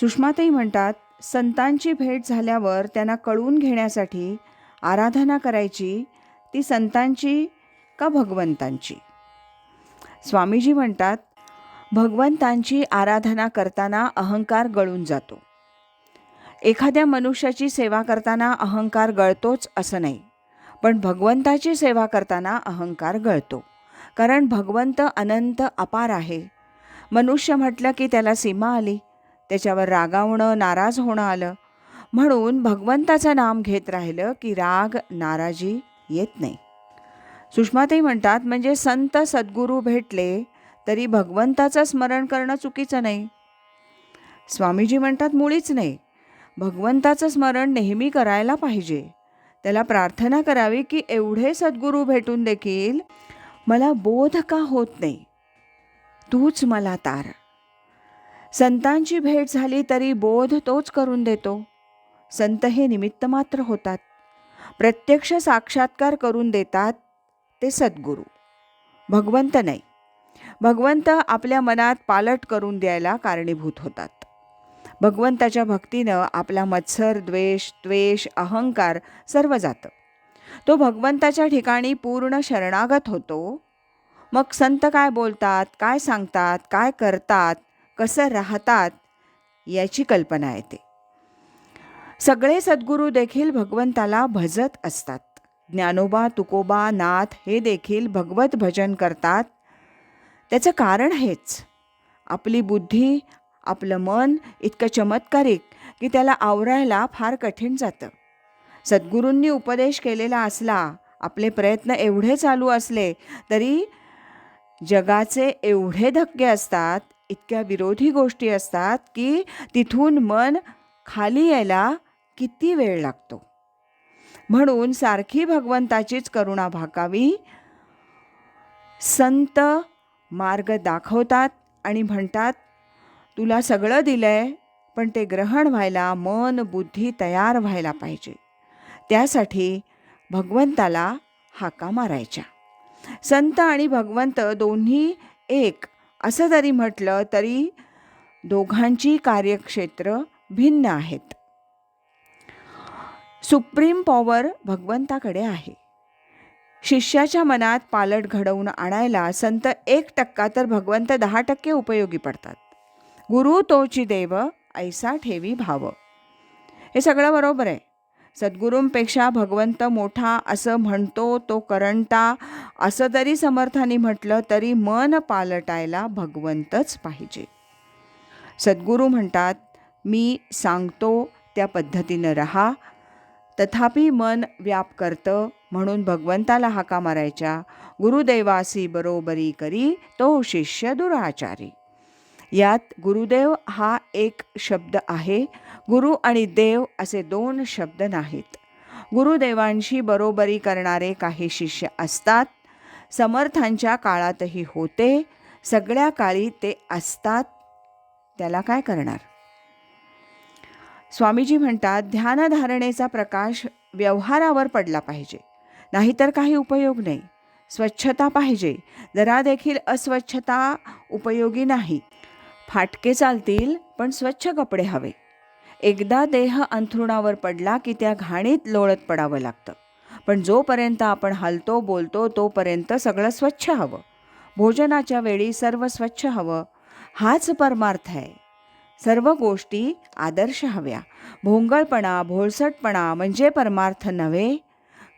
सुषमाताई म्हणतात संतांची भेट झाल्यावर त्यांना कळून घेण्यासाठी आराधना करायची ती संतांची का भगवंतांची? स्वामीजी म्हणतात भगवंतांची आराधना करताना अहंकार गळून जातो. एखाद्या मनुष्याची सेवा करताना अहंकार गळतोच असं नाही पण भगवंताची सेवा करताना अहंकार गळतो. कारण भगवंत अनंत अपार आहे. मनुष्य म्हटलं की त्याला सीमा आली. त्याच्यावर रागावणं नाराज होणं आलं. म्हणून भगवंताचं नाम घेत राहिलं की राग नाराजी येत नाही. सुषमाताई म्हणतात म्हणजे संत सद्गुरू भेटले तरी भगवंताचं स्मरण करणं चुकीचं नाही. स्वामीजी म्हणतात मुळीच नाही. भगवंताचं स्मरण नेहमी करायला पाहिजे. त्याला प्रार्थना करावी की एवढे सद्गुरू भेटून देखील मला बोध का होत नाही? तूच मला तार. संतांची भेट झाली तरी बोध तोच करून देतो. संत हे निमित्त मात्र होतात. प्रत्यक्ष साक्षात्कार करून देतात ते सद्गुरू. भगवंत नाही. भगवंत आपल्या मनात पालट करून द्यायला कारणीभूत होतात. भगवंताच्या भक्तीनं आपला मत्सर द्वेष त्वेष अहंकार सर्व जातं. तो भगवंताच्या ठिकाणी पूर्ण शरणागत होतो. मग संत काय बोलतात काय सांगतात काय करतात कसं राहतात याची कल्पना येते. सगळे सद्गुरू देखील भगवंताला भजत असतात. ज्ञानोबा तुकोबा नाथ हे देखील भगवत भजन करतात. त्याचं कारण हेच. आपली बुद्धी आपलं मन इतकं चमत्कारिक की त्याला आवरायला फार कठीण जातं. सद्गुरूंनी उपदेश केलेला असला आपले प्रयत्न एवढे चालू असले तरी जगाचे एवढे धक्के असतात इतक्या विरोधी गोष्टी असतात की तिथून मन खाली यायला किती वेळ लागतो. म्हणून सारखी भगवंताचीच करुणा भाकावी संत मार्ग दाखवतात आणि म्हणतात तुला सगळं दिलंय पण ते ग्रहण व्हायला मन बुद्धी तयार व्हायला पाहिजे. त्यासाठी भगवंताला हाका मारायच्या. संत आणि भगवंत दोन्ही एक असं जरी म्हटलं तरी दोघांची कार्यक्षेत्र भिन्न आहेत. सुप्रीम पॉवर भगवंताकडे आहे. शिष्याच्या मनात पालट घडवून आणायला संत एक टक्का तर भगवंत दहा टक्के उपयोगी पडतात. गुरु तोची देव ऐसा ठेवी भाव. हे सगळं बरोबर आहे. सद्गुरूंपेक्षा भगवंत मोठा असं म्हणतो तो करंटा. असं जरी समर्थाने म्हटलं तरी मन पालटायला भगवंतच पाहिजे. सद्गुरू म्हणतात मी सांगतो त्या पद्धतीनं राहा. तथापि मन व्याप करतं म्हणून भगवंताला हाका मारायच्या. गुरुदेवासी बरोबरी करी तो शिष्य दुराचारी. यात गुरुदेव हा एक शब्द आहे. गुरु आणि देव असे दोन शब्द नाहीत. गुरुदेवांशी बरोबरी करणारे काही शिष्य असतात. समर्थांच्या काळातही होते. सगळ्या काळी ते असतात. त्याला काय करणार? स्वामीजी म्हणतात ध्यानधारणेचा प्रकाश व्यवहारावर पडला पाहिजे. नाहीतर काही उपयोग नाही. स्वच्छता पाहिजे. जरा देखील अस्वच्छता उपयोगी नाही. फाटके चालतील पण स्वच्छ कपडे हवे. एकदा देह अंथरुणावर पडला की त्या घाणीत लोळत पडावं लागतं. पण जोपर्यंत आपण हलतो बोलतो तोपर्यंत सगळं स्वच्छ हवं. भोजनाच्या वेळी सर्व स्वच्छ हवं. हाच परमार्थ आहे. सर्व गोष्टी आदर्श हव्या. भोंगळपणा भोळसटपणा म्हणजे परमार्थ नव्हे.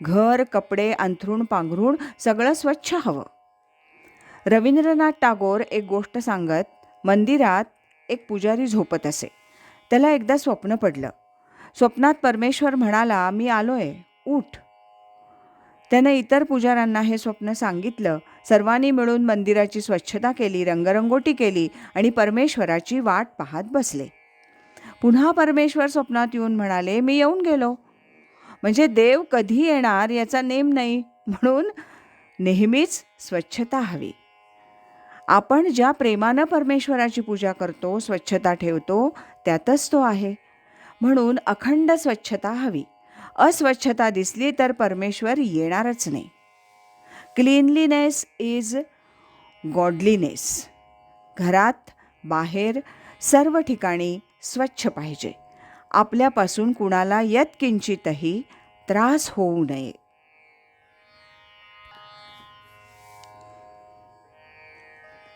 घर कपडे अंथरूण पांघरूण सगळं स्वच्छ हवं. रवींद्रनाथ टागोर एक गोष्ट सांगत मंदिरात एक पुजारी झोपत असे. त्याला एकदा स्वप्न पडलं. स्वप्नात परमेश्वर म्हणाला मी आलोय उठ. त्यानं इतर पुजाऱ्यांना हे स्वप्न सांगितलं. सर्वांनी मिळून मंदिराची स्वच्छता केली रंगरंगोटी केली आणि परमेश्वराची वाट पाहत बसले. पुन्हा परमेश्वर स्वप्नात येऊन म्हणाले मी येऊन गेलो. म्हणजे देव कधी येणार याचा नेम नाही. म्हणून नेहमीच स्वच्छता हवी. आपण ज्या प्रेमानं परमेश्वराची पूजा करतो स्वच्छता ठेवतो त्यातच तो आहे. म्हणून अखंड स्वच्छता हवी. अस्वच्छता दिसली तर परमेश्वर येणारच नाही. क्लीनलीनेस इज गॉडलीनेस घरात बाहेर सर्व ठिकाणी स्वच्छ पाहिजे. आपल्यापासून कुणाला यत्किंचितही त्रास होऊ नये.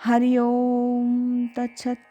हरिओम तत्सत